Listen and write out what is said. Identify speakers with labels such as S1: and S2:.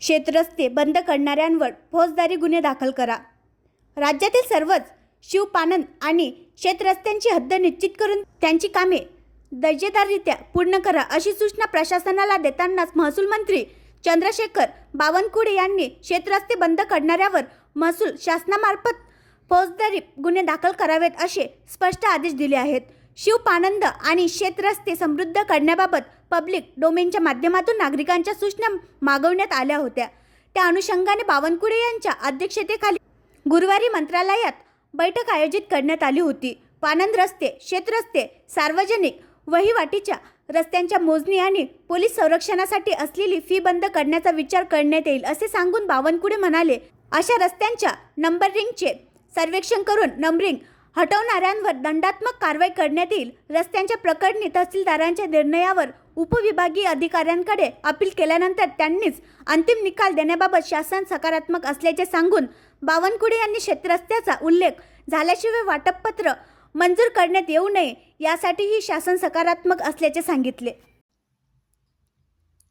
S1: शेतरस्ते बंद करणाऱ्यांवर फौजदारी गुन्हे दाखल करा. राज्यातील सर्वच शिवपानन आणि शेतरस्त्यांची हद्द निश्चित करून त्यांची कामे दर्जेदाररित्या पूर्ण करा अशी सूचना प्रशासनाला देतानाच महसूल मंत्री चंद्रशेखर बावनकुळे यांनी शेतरस्ते बंद करणाऱ्यावर महसूल शासनामार्फत फौजदारी गुन्हे दाखल करावेत असे स्पष्ट आदेश दिले आहेत. शिवपानंद आणि शेतरस्ते समृद्ध करण्याबाबत पब्लिक डोमेनच्या माध्यमातून नागरिकांच्या सूचना मागवण्यात आल्या होत्या. त्या अनुषंगाने बावनकुळे यांच्या अध्यक्षतेखाली गुरुवारी मंत्रालयात बैठक आयोजित करण्यात आली होती. पानंद रस्ते शेतरस्ते सार्वजनिक वहिवाटीच्या रस्त्यांच्या मोजणी आणि पोलीस संरक्षणासाठी असलेली फी बंद करण्याचा विचार करण्यात येईल असे सांगून बावनकुळे म्हणाले. अशा रस्त्यांच्या नंबरिंगचे सर्वेक्षण करून नंबरिंग हटवणाऱ्यांवर दंडात्मक कारवाई करण्यात येईल. रस्त्यांच्या प्रकरणी तहसीलदारांच्या निर्णयावर उपविभागीय अधिकाऱ्यांकडे अपील केल्यानंतर त्यांनीच अंतिम निकाल देण्याबाबत शासन सकारात्मक असल्याचे सांगून बावनकुळे यांनी शेतरस्त्याचा उल्लेख झाल्याशिवाय वाटपपत्र मंजूर करण्यात येऊ नये यासाठीही शासन सकारात्मक असल्याचे सांगितले.